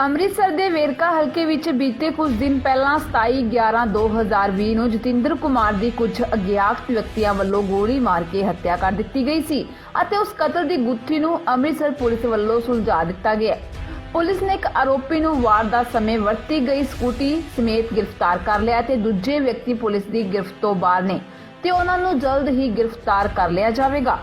ਅੰਮ੍ਰਿਤਸਰ ਦੇ ਵੇਰਕਾ ਹਲਕੇ ਵਿੱਚ ਬੀਤੇ ਕੁਝ ਦਿਨ ਪਹਿਲਾਂ 27/11/2020 ਨੂੰ ਜਤਿੰਦਰ ਕੁਮਾਰ ਦੀ ਕੁਝ ਅਗਿਆਤ ਵਿਅਕਤੀਆਂ ਵੱਲੋਂ ਗੋਲੀ ਮਾਰ ਕੇ ਹੱਤਿਆ ਕਰ ਦਿੱਤੀ ਗਈ ਸੀ ਅਤੇ ਉਸ ਕਤਲ ਦੀ ਗੁੱਥੀ ਨੂੰ ਅੰਮ੍ਰਿਤਸਰ ਪੁਲਿਸ ਵੱਲੋਂ ਸੁਲਝਾ ਦਿੱਤਾ ਗਿਆ ਪੁਲਿਸ ਨੇ ਇੱਕ ਆਰੋਪੀ ਨੂੰ ਵਾਰਦਾਤ ਸਮੇਂ ਵਰਤੀ ਗਈ ਸਕੂਟੀ ਸਮੇਤ ਗ੍ਰਿਫਤਾਰ ਕਰ ਲਿਆ ਤੇ ਦੂਜੇ ਵਿਅਕਤੀ ਪੁਲਿਸ ਦੀ ਗ੍ਰਿਫ਼ਤ ਤੋਂ ਬਾਹਰ ਨੇ ਤੇ ਉਹਨਾਂ ਨੂੰ ਜਲਦ ਹੀ ਗ੍ਰਿਫਤਾਰ ਕਰ ਲਿਆ ਜਾਵੇਗਾ।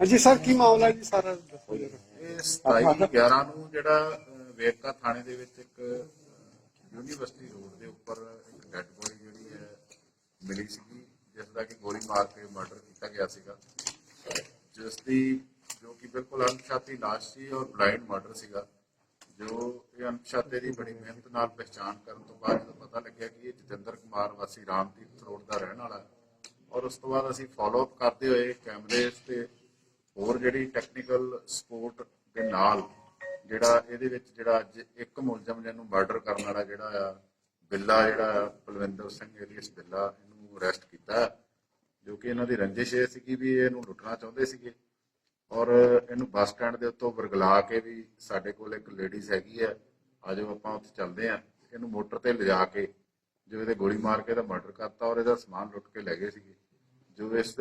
ਹਾਂਜੀ ਸਰ ਕੀ ਮਾਮਲਾ ਜੀ ਸਾਰਾ? ਦੱਸੋ ਜਰਾ ਇਹ 27 11 ਨੂੰ ਜਿਹੜਾ ਅਹ, ਵੇਰਕਾ ਥਾਣੇ ਦੇ ਵਿੱਚ ਇੱਕ ਅਹ, ਯੂਨੀਵਰਸਿਟੀ ਰੋਡ ਦੇ ਉੱਪਰ ਇੱਕ ਡੈੱਡ ਬੋਡੀ ਜਿਹੜੀ ਹੈ ਮਿਲੀ ਸੀਗੀ ਜਿਸ ਦਾ ਕਿ ਗੋਲੀ ਮਾਰ ਕੇ ਮਰਡਰ ਕੀਤਾ ਗਿਆ ਸੀਗਾ। ਜਿਸ ਦੀ ਜੋ ਕਿ ਬਿਲਕੁਲ ਅਣਪਛਾਤੀ ਲਾਸ਼ ਸੀ ਔਰ ਬਲਾਈਂਡ ਮਰਡਰ ਸੀਗਾ ਜੋ ਇਹ ਅਣਪਛਾਤੇ ਦੀ ਬੜੀ ਮਿਹਨਤ ਨਾਲ ਪਛਾਣ ਕਰਨ ਤੋਂ ਬਾਅਦ ਜਦੋਂ ਪਤਾ ਲੱਗਿਆ ਕਿ ਇਹ ਜਤਿੰਦਰ ਕੁਮਾਰ ਵਾਸੀ ਰਾਮਦੀਪ ਰੋਡ ਦਾ ਰਹਿਣ ਵਾਲਾ ਹੈ ਔਰ ਉਸ ਤੋਂ ਬਾਅਦ ਅਸੀਂ ਫਾਲੋ ਅਪ ਕਰਦੇ ਹੋਏ ਕੈਮਰੇਸ ਤੇ ਹੋਰ ਜਿਹੜੀ ਟੈਕਨੀਕਲ ਸਪੋਰਟ ਦੇ ਨਾਲ ਜਿਹੜਾ ਇਹਦੇ ਵਿੱਚ ਜਿਹੜਾ ਅੱਜ ਇੱਕ ਮੁਲਜ਼ਮ ਜਿਹਨੂੰ ਮਰਡਰ ਕਰਨ ਵਾਲਾ ਜਿਹੜਾ ਆ ਬਿੱਲਾ ਜਿਹੜਾ ਆ, ਬਲਵਿੰਦਰ ਸਿੰਘ ਏਲੀਅਸ ਬਿੱਲਾ ਇਹਨੂੰ ਅਰੈਸਟ ਕੀਤਾ ਹੈ, ਜੋ ਕਿ ਇਹਨਾਂ ਦੀ ਰੰਜਿਸ਼ ਇਹ ਸੀਗੀ ਵੀ ਇਹਨੂੰ ਲੁੱਟਣਾ ਚਾਹੁੰਦੇ ਸੀਗੇ। ਔਰ ਇਹਨੂੰ ਬੱਸ ਸਟੈਂਡ ਦੇ ਉੱਤੋਂ ਵਰਗਲਾ ਕੇ ਵੀ ਸਾਡੇ ਕੋਲ ਇੱਕ ਲੇਡੀਜ਼ ਹੈਗੀ ਆ ਆਜੋ ਆਪਾਂ ਉੱਥੇ ਚੱਲਦੇ ਆ ਇਹਨੂੰ ਮੋਟਰ ਤੇ ਲਿਜਾ ਕੇ ਜੋ ਇਹਦੇ ਗੋਲੀ ਮਾਰ ਕੇ ਇਹਦਾ ਮਰਡਰ ਕਰਤਾ ਔਰ ਇਹਦਾ ਸਮਾਨ ਲੁੱਟ ਕੇ ਲੈ ਗਏ ਸੀਗੇ। ਜੋ ਇਸ